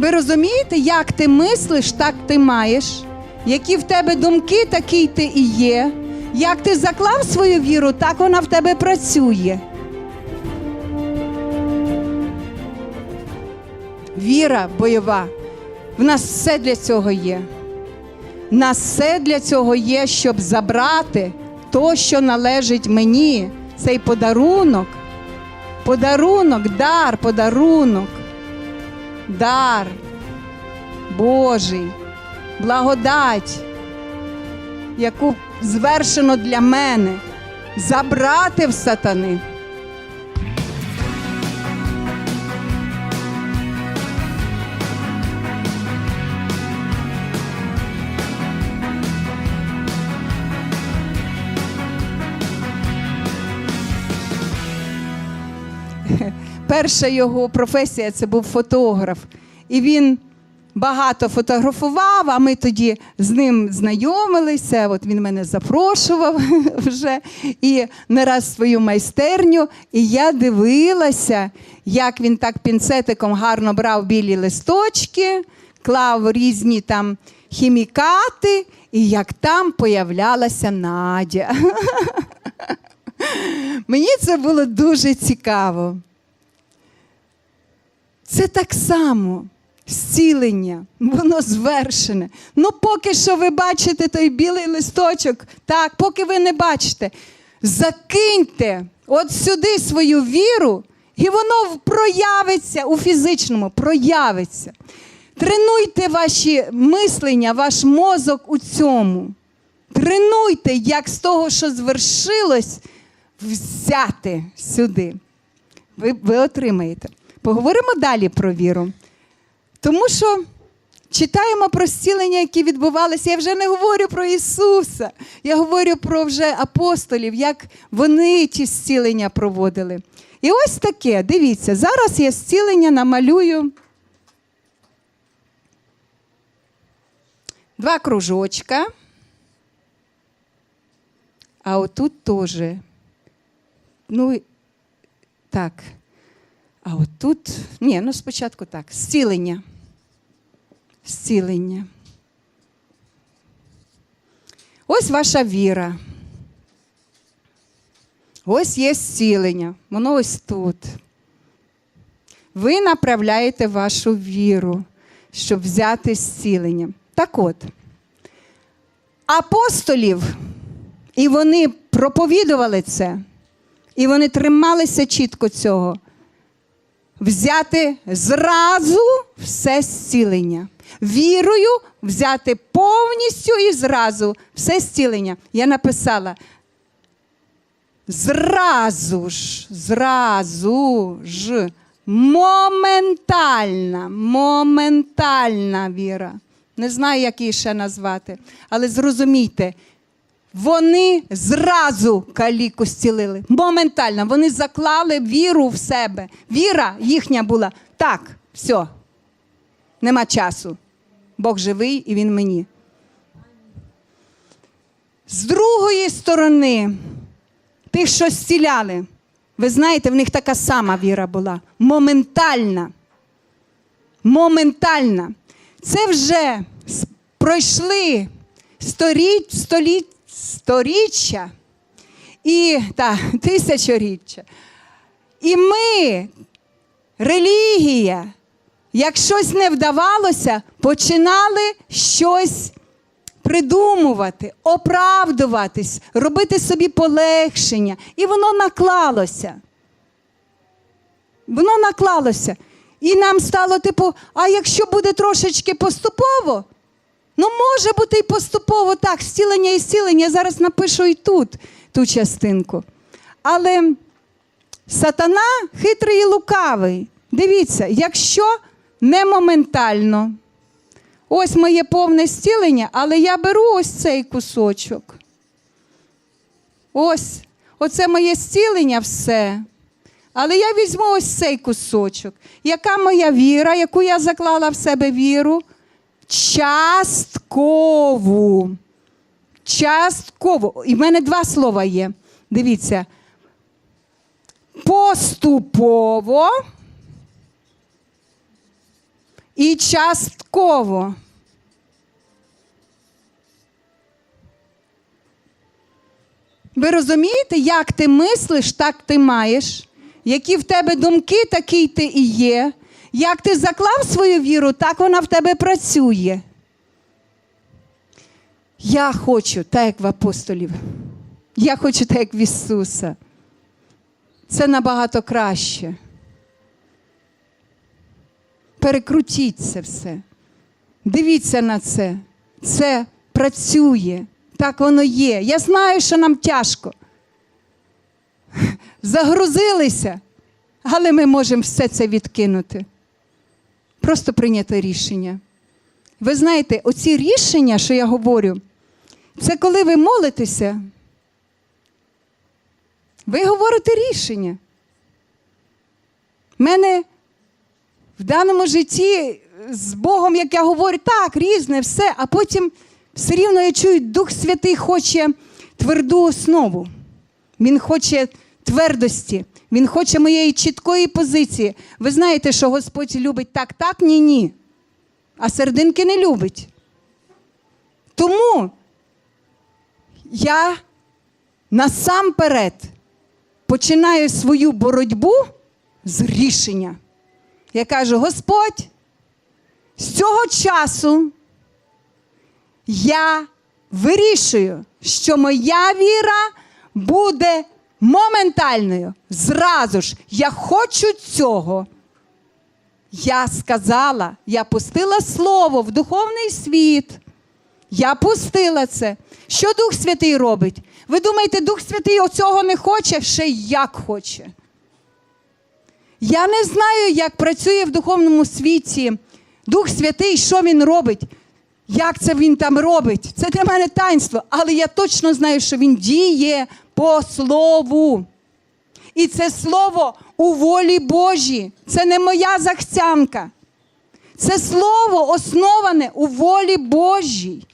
Ви розумієте, як ти мислиш, так ти маєш. Які в тебе думки, такий ти і є. Як ти заклав свою віру, так вона в тебе працює. Віра бойова. В нас все для цього є. В нас все для цього є, щоб забрати то, що належить мені, цей подарунок. Подарунок, дар, подарунок, дар Божий, благодать, яку звершено для мене, забрати в сатани. Перша його професія це був фотограф. І він багато фотографував, а ми тоді з ним знайомилися. От він мене запрошував вже і не раз свою майстерню. І я дивилася, як він так пінцетиком гарно брав білі листочки, клав різні там хімікати, і як там появлялася Надя. Мені це було дуже цікаво. Це так само зцілення, воно звершене. Ну, поки що ви бачите той білий листочок, так, поки ви не бачите, закиньте от сюди свою віру, і воно проявиться у фізичному, проявиться. Тренуйте ваші мислення, ваш мозок у цьому. Тренуйте, як з того, що звершилось, взяти сюди. Ви, ви отримаєте. Поговоримо далі про віру. Тому що читаємо про зцілення, які відбувалися. Я вже не говорю про Ісуса, я говорю про вже апостолів, як вони ті зцілення проводили. І ось таке, дивіться, зараз я зцілення намалюю. Два кружочка. А отут теж. Ну, так. А от тут, ні, ну спочатку так, зцілення. Зцілення. Ось ваша віра. Ось є зцілення. Воно ось тут. Ви направляєте вашу віру, щоб взяти зцілення. Так от, апостолів, і вони проповідували це, і вони трималися чітко цього взяти зразу все зцілення. Вірою взяти повністю і зразу все зцілення. Я написала. Зразу ж, зразу ж, моментальна, моментальна віра. Не знаю, як її ще назвати, але зрозумійте, вони зразу каліку зцілили. Моментально. Вони заклали віру в себе. Віра їхня була так, все, нема часу. Бог живий і він мені. З другої сторони, тих, що зціляли, ви знаєте, в них така сама віра була. Моментальна. Моментальна. Це вже пройшли століть, століть, сторіччя і та, тисячоріччя. І ми, релігія, як щось не вдавалося, починали щось придумувати, оправдуватись, робити собі полегшення. І воно наклалося. Воно наклалося. І нам стало, типу, а якщо буде трошечки поступово, ну може бути і поступово так, зцілення і зцілення. Я зараз напишу і тут ту частинку. Але сатана хитрий і лукавий. Дивіться, якщо не моментально, ось моє повне зцілення, але я беру ось цей кусочок. Ось, оце моє зцілення все. Але я візьму ось цей кусочок. Яка моя віра, яку я заклала в себе віру? Часткову. Частково. І в мене два слова є. Дивіться. Поступово і частково. Ви розумієте, як ти мислиш, так ти маєш. Які в тебе думки, такий ти і є. Як ти заклав свою віру, так вона в тебе працює. Я хочу, так як в апостолів. Я хочу так, як в Ісуса. Це набагато краще. Перекрутіть це все. Дивіться на це. Це працює. Так воно є. Я знаю, що нам тяжко. Загрузилися, але ми можемо все це відкинути. Просто прийняти рішення. Ви знаєте, оці рішення, що я говорю, це коли ви молитеся, ви говорите рішення. У мене в даному житті з Богом, як я говорю, так, різне, все, а потім все рівно я чую, Дух Святий хоче тверду основу. Він хоче твердості, Він хоче моєї чіткої позиції. Ви знаєте, що Господь любить так, так, ні, ні. А серединки не любить. Тому я насамперед починаю свою боротьбу з рішення. Я кажу: Господь, з цього часу я вирішую, що моя віра буде моментальною. Зразу ж, я хочу цього. Я сказала, я пустила слово в духовний світ. Я пустила це. Що Дух Святий робить? Ви думаєте, Дух Святий оцього не хоче? Ще як хоче. Я не знаю, як працює в духовному світі Дух Святий, що він робить, як це він там робить. Це для мене таїнство, але я точно знаю, що він діє по слову. І це слово у волі Божій. Це не моя захцянка. Це слово основане у волі Божій.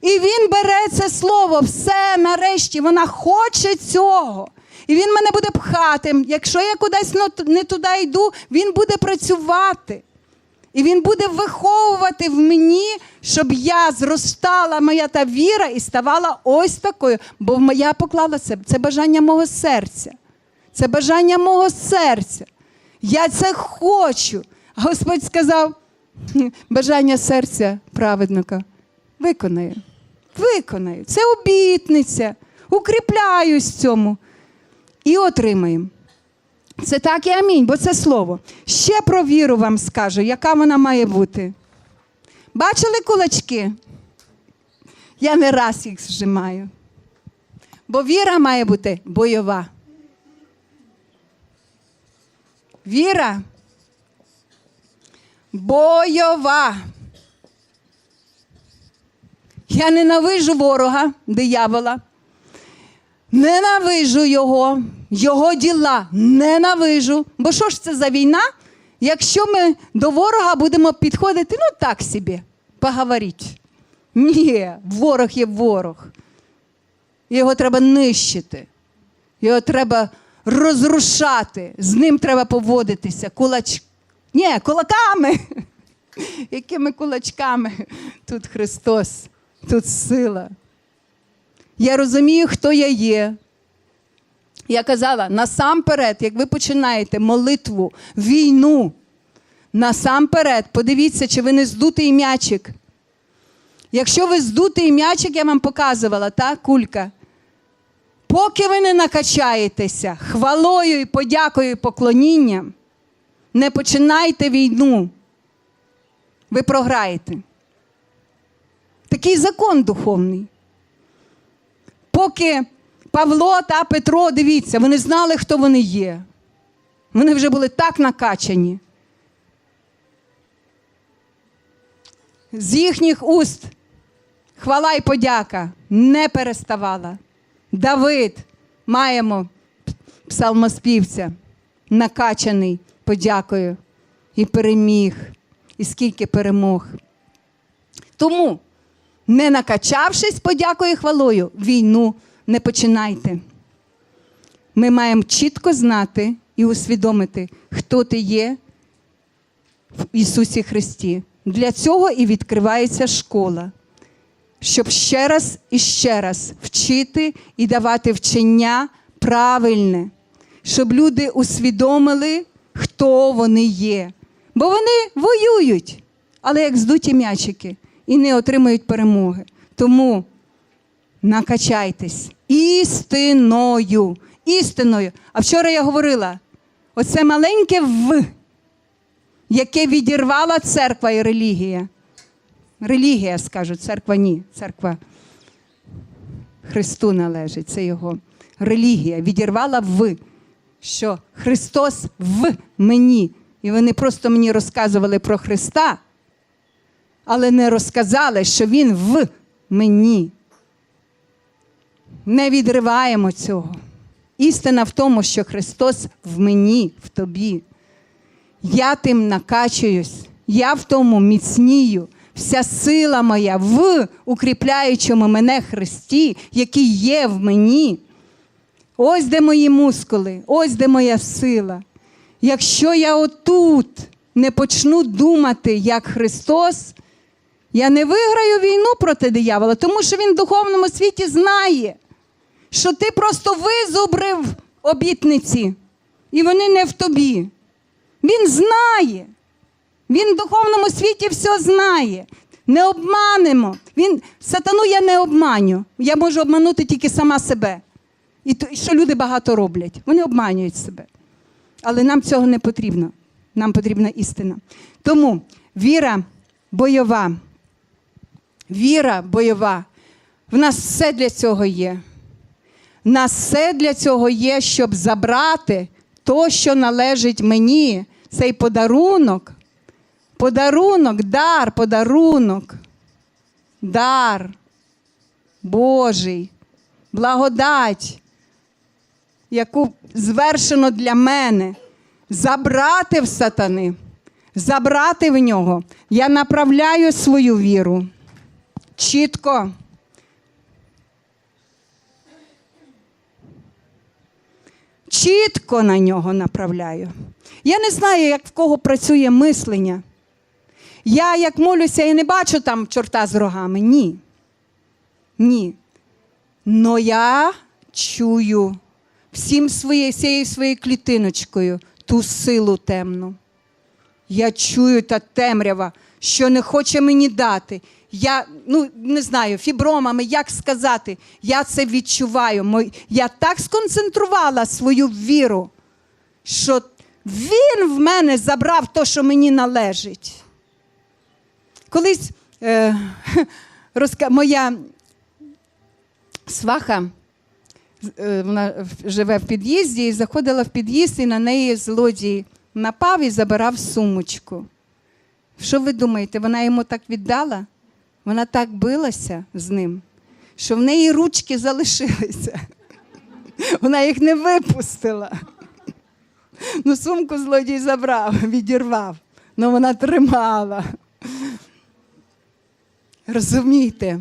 І він бере це слово, все нарешті, вона хоче цього. І він мене буде пхати. Якщо я кудись не туди йду, він буде працювати. І він буде виховувати в мені, щоб я зростала моя та віра і ставала ось такою. Бо я поклала це, це бажання мого серця. Це бажання мого серця. Я це хочу. Господь сказав: бажання серця праведника виконаю. Виконаю. Це обітниця. Укріпляюсь в цьому. І отримаємо. Це так і амінь, бо це слово. Ще про віру вам скажу, яка вона має бути. Бачили кулачки? Я не раз їх зжимаю. Бо віра має бути бойова. Віра бойова. Я ненавижу ворога, диявола. Ненавижу його, його діла ненавижу. Бо що ж це за війна? Якщо ми до ворога будемо підходити, ну так собі, поговоріть. Ні, ворог є ворог. Його треба нищити, його треба розрушати, з ним треба поводитися. Кулач... Ні, кулаками. Якими кулачками? Тут Христос, тут сила. Я розумію, хто я є. Я казала, насамперед, як ви починаєте молитву, війну, насамперед, подивіться, чи ви не здутий м'ячик. Якщо ви здутий м'ячик, я вам показувала, та кулька. Поки ви не накачаєтеся хвалою і подякою і поклонінням, не починайте війну. Ви програєте. Такий закон духовний. Поки Павло та Петро, дивіться, вони знали, хто вони є. Вони вже були так накачані. З їхніх уст хвала і подяка не переставала. Давид маємо псалмоспівця, накачаний подякою і переміг, і скільки перемог. Тому, не накачавшись подякою і хвалою, війну не починайте. Ми маємо чітко знати і усвідомити, хто ти є в Ісусі Христі. Для цього і відкривається школа, щоб ще раз і ще раз вчити і давати вчення правильне, щоб люди усвідомили, хто вони є. Бо вони воюють, але як здуті м'ячики і не отримують перемоги. Тому накачайтесь істиною. Істиною. А вчора я говорила: оце маленьке в, яке відірвала церква і релігія. Релігія, скажу, церква ні. Церква Христу належить, це його релігія. Відірвала в, що Христос в мені. І вони просто мені розказували про Христа, але не розказали, що Він в мені. Не відриваємо цього. Істина в тому, що Христос в мені, в тобі. Я тим накачуюсь, я в тому міцнію. Вся сила моя в укріпляючому мене Христі, який є в мені. Ось де мої мускули, ось де моя сила. Якщо я отут не почну думати як Христос, я не виграю війну проти диявола, тому що він в духовному світі знає, що ти просто визубрив обітниці, і вони не в тобі. Він знає. Він в духовному світі все знає. Не обманемо. Він, сатану я не обманю. Я можу обманути тільки сама себе. І то, що люди багато роблять. Вони обманюють себе. Але нам цього не потрібно. Нам потрібна істина. Тому віра бойова. Віра бойова. В нас все для цього є. Нас все для цього є, щоб забрати то, що належить мені, цей подарунок. Подарунок, дар, подарунок, дар Божий, благодать, яку звершено для мене, забрати в сатани, забрати в нього. Я направляю свою віру чітко. Чітко на нього направляю. Я не знаю, як в кого працює мислення. Я як молюся і не бачу там чорта з рогами. Ні. Ні. Но я чую всім своє, всією своєю клітиночкою ту силу темну. Я чую та темрява, що не хоче мені дати. Я ну не знаю, фібромами, як сказати, я це відчуваю. Я так сконцентрувала свою віру, що він в мене забрав те, що мені належить. Колись е, розка... моя сваха е, вона живе в під'їзді і заходила в під'їзд, і на неї злодій напав і забирав сумочку. Що ви думаєте, вона йому так віддала? Вона так билася з ним, що в неї ручки залишилися. Вона їх не випустила. Ну, сумку злодій забрав, відірвав. Ну вона тримала. Розумієте,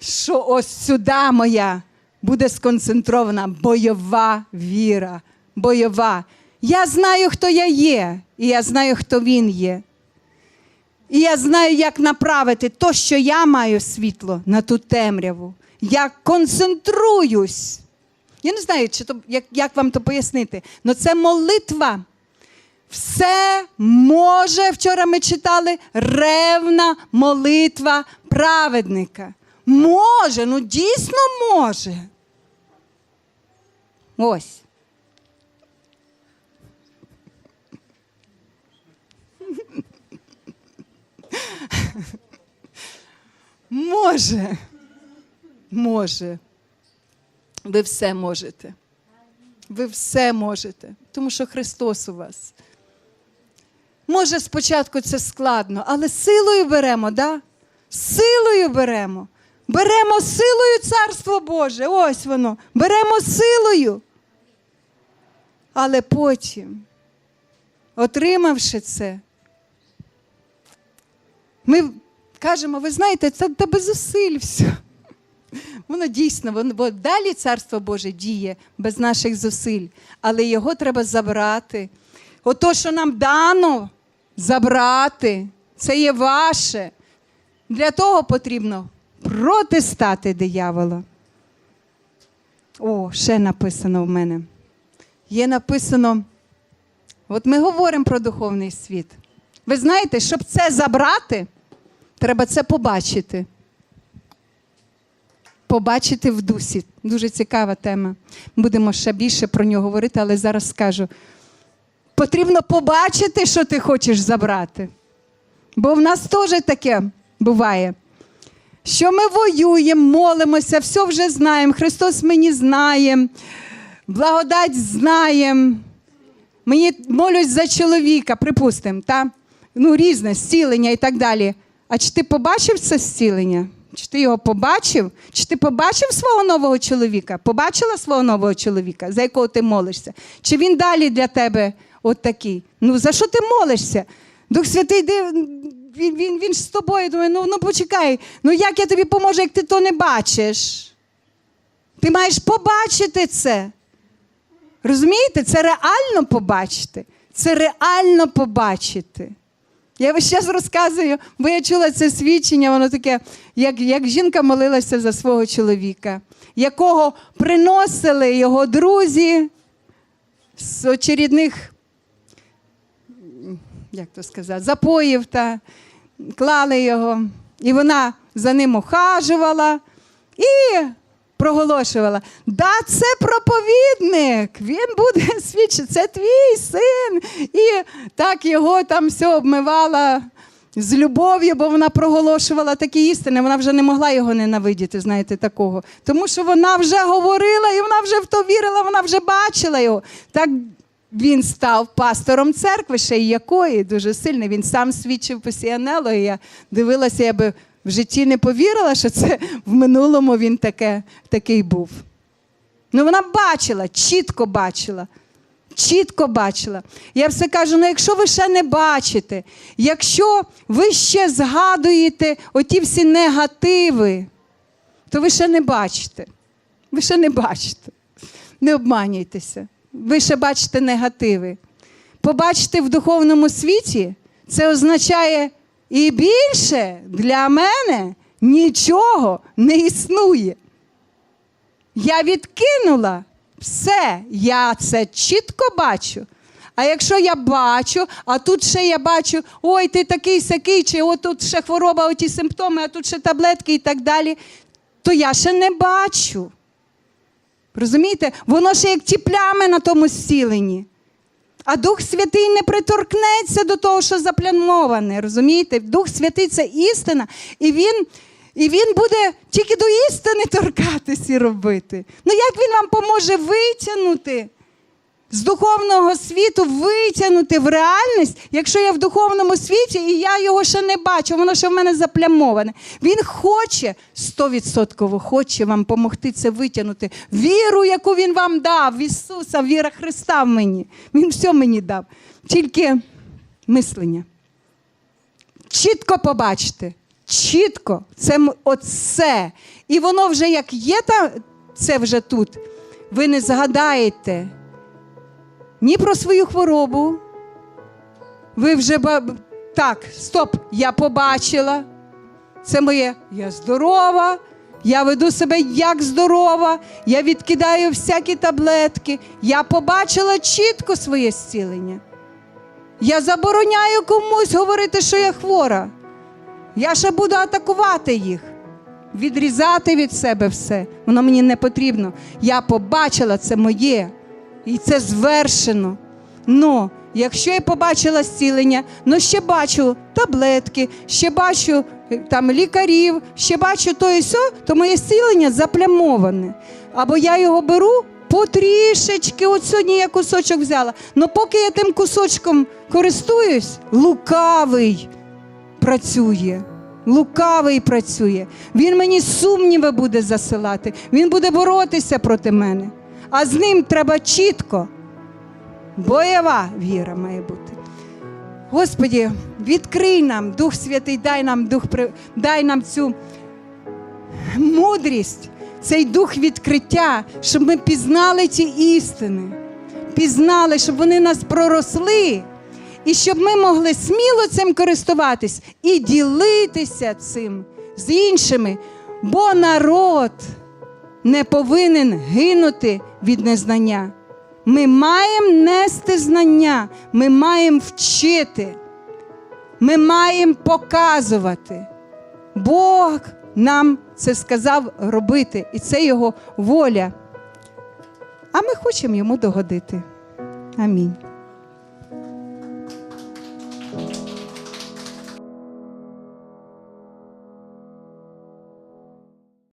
що ось сюди моя буде сконцентрована бойова віра. Бойова. Я знаю, хто я є, і я знаю, хто він є. І я знаю, як направити то, що я маю світло на ту темряву. Я концентруюсь. Я не знаю, чи то, як, як вам то пояснити, але це молитва. Все може, вчора ми читали, ревна молитва праведника. Може, ну дійсно може. Ось. Може. Може. Ви все можете. Ви все можете, тому що Христос у вас. Може, спочатку це складно, але силою беремо, да? Силою беремо. Беремо силою Царство Боже. Ось воно. Беремо силою. Але потім, отримавши це, ми кажемо, ви знаєте, це та без зусиль все. Воно дійсно, воно, бо далі Царство Боже діє без наших зусиль, але його треба забрати. Ото, що нам дано, забрати. Це є ваше. Для того потрібно протистати диявола. О, ще написано в мене. Є написано, от ми говоримо про духовний світ. Ви знаєте, щоб це забрати, треба це побачити. Побачити в дусі. Дуже цікава тема. Будемо ще більше про нього говорити, але зараз скажу. Потрібно побачити, що ти хочеш забрати. Бо в нас теж таке буває. Що ми воюємо, молимося, все вже знаємо. Христос мені знає, благодать знаємо. Мені молюсь за чоловіка, припустимо, та? ну, різне зцілення і так далі. А чи ти побачив це зцілення? Чи ти його побачив? Чи ти побачив свого нового чоловіка? Побачила свого нового чоловіка, за якого ти молишся? Чи він далі для тебе от такий? Ну за що ти молишся? Дух Святий він, він, він ж з тобою думає, ну, ну почекай, ну як я тобі поможу, як ти то не бачиш? Ти маєш побачити це. Розумієте, це реально побачити. Це реально побачити. Я весь час розказую, бо я чула це свідчення, воно таке, як, як жінка молилася за свого чоловіка, якого приносили його друзі з очередних, як то сказати, запоїв та клали його. І вона за ним ухажувала і проголошувала: да, це проповідник, він буде свідчити, це твій син. І так його там все обмивала з любов'ю, бо вона проголошувала такі істини. Вона вже не могла його ненавидіти, знаєте, такого. Тому що вона вже говорила і вона вже в то вірила, вона вже бачила його. Так він став пастором церкви, ще й якої дуже сильний. Він сам свідчив по Сіанелу, і я дивилася, я би в житті не повірила, що це в минулому він таке, такий був. Ну вона бачила, чітко бачила. Чітко бачила. Я все кажу: ну якщо ви ще не бачите, якщо ви ще згадуєте оті всі негативи, то ви ще не бачите. Ви ще не бачите. Не обманюйтеся. Ви ще бачите негативи. Побачити в духовному світі це означає і більше для мене нічого не існує. Я відкинула все, я це чітко бачу. А якщо я бачу, а тут ще я бачу, ой, ти такий сякий, чи от тут ще хвороба, оті симптоми, а тут ще таблетки і так далі, то я ще не бачу. Розумієте? Воно ще як ті плями на тому зціленні. А Дух Святий не приторкнеться до того, що запляноване. Розумієте? Дух Святий це істина, і він, і він буде тільки до істини торкатись і робити. Ну як він вам поможе витягнути з духовного світу, витягнути в реальність, якщо я в духовному світі і я його ще не бачу, воно ще в мене заплямоване. Він хоче, стовідсотково хоче вам допомогти це витягнути. Віру, яку він вам дав, в Ісуса, віра Христа в мені. Він все мені дав. Тільки мислення. Чітко побачити. Чітко, це оце. І воно вже як є, та, це вже тут. Ви не згадаєте ні про свою хворобу. Ви вже так, стоп, я побачила. Це моє я здорова, я веду себе як здорова, я відкидаю всякі таблетки. Я побачила чітко своє зцілення. Я забороняю комусь говорити, що я хвора. Я ще буду атакувати їх, відрізати від себе все. Воно мені не потрібно. Я побачила це моє, і це звершено. Ну, якщо я побачила зцілення, ну ще бачу таблетки, ще бачу е, там лікарів, ще бачу то і сьо, то моє зцілення заплямоване. Або я його беру потрішечки, от сьогодні я кусочок взяла. Ну поки я тим кусочком користуюсь, лукавий працює. Лукавий працює. Він мені сумніви буде засилати. Він буде боротися проти мене. А з ним треба чітко. Бойова віра має бути. Господі, відкрий нам, Дух Святий, дай нам дух, дай нам цю мудрість, цей дух відкриття, щоб ми пізнали ті істини, пізнали, щоб вони нас проросли. І щоб ми могли сміло цим користуватись і ділитися цим з іншими, бо народ не повинен гинути від незнання. Ми маємо нести знання, ми маємо вчити, ми маємо показувати. Бог нам це сказав робити, і це Його воля. А ми хочемо йому догодити. Амінь.